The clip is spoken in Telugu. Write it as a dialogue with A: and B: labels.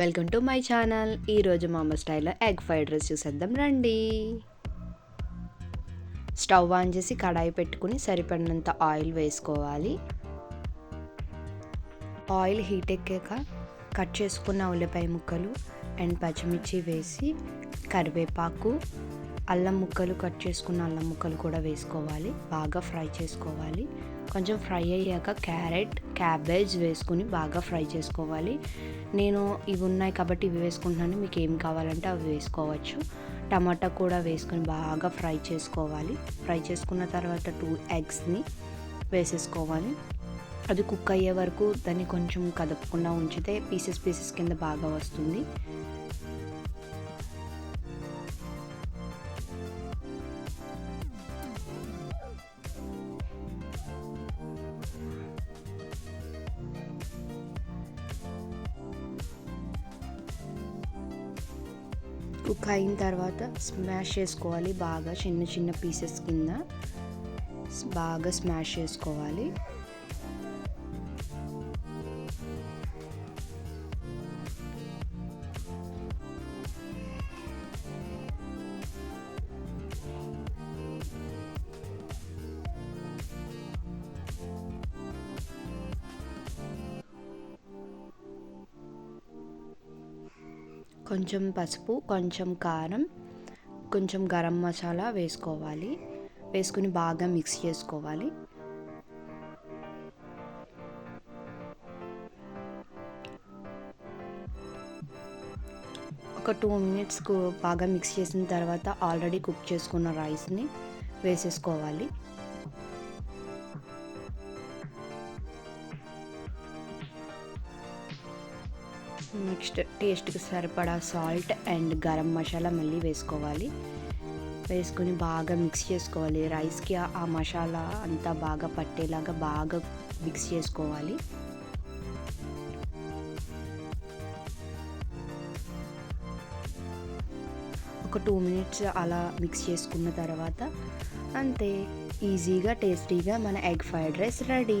A: Welcome to my channel. ఈరోజు మా అమ్మ స్టైల్లో ఎగ్ ఫ్రైడ్ రైస్ చూసేద్దాం రండి. స్టవ్ ఆన్ చేసి కడాయి పెట్టుకుని సరిపడినంత ఆయిల్ వేసుకోవాలి. ఆయిల్ హీట్ ఎక్కాక కట్ చేసుకున్న ఉల్లిపాయ ముక్కలు అండ్ పచ్చిమిర్చి వేసి కరివేపాకు అల్లం ముక్కలు కట్ చేసుకున్న అల్లం ముక్కలు కూడా వేసుకోవాలి. బాగా ఫ్రై చేసుకోవాలి. కొంచెం ఫ్రై అయ్యాక క్యారెట్ క్యాబేజ్ వేసుకుని బాగా ఫ్రై చేసుకోవాలి. నేను ఇవి ఉన్నాయి కాబట్టి ఇవి వేసుకుంటున్నాను. మీకు ఏం కావాలంటే అవి వేసుకోవచ్చు. టమాటా కూడా వేసుకొని బాగా ఫ్రై చేసుకోవాలి. ఫ్రై చేసుకున్న తర్వాత టూ ఎగ్స్ని వేసేసుకోవాలి. అది కుక్ అయ్యే వరకు దాన్ని కొంచెం కదపకుండా ఉంచితే పీసెస్ పీసెస్ కింద బాగా వస్తుంది. కుక్ అయిన తర్వాత స్మాష్ చేసుకోవాలి. బాగా చిన్న చిన్న పీసెస్ కింద బాగా స్మాష్ చేసుకోవాలి. కొంచెం పసుపు కొంచెం కారం కొంచెం గరం మసాలా వేసుకోవాలి. వేసుకుని బాగా మిక్స్ చేసుకోవాలి. ఒక టూ మినిట్స్కు బాగా మిక్స్ చేసిన తర్వాత ఆల్రెడీ కుక్ చేసుకున్న రైస్ని వేసేసుకోవాలి. నెక్స్ట్ టేస్ట్కి సరిపడా సాల్ట్ అండ్ గరం మసాలా మళ్ళీ వేసుకోవాలి. వేసుకొని బాగా మిక్స్ చేసుకోవాలి. రైస్కి ఆ మసాలా అంతా బాగా పట్టేలాగా బాగా మిక్స్ చేసుకోవాలి. ఒక టూ మినిట్స్ అలా మిక్స్ చేసుకున్న తర్వాత అంతే ఈజీగా టేస్టీగా మన egg fried rice ready.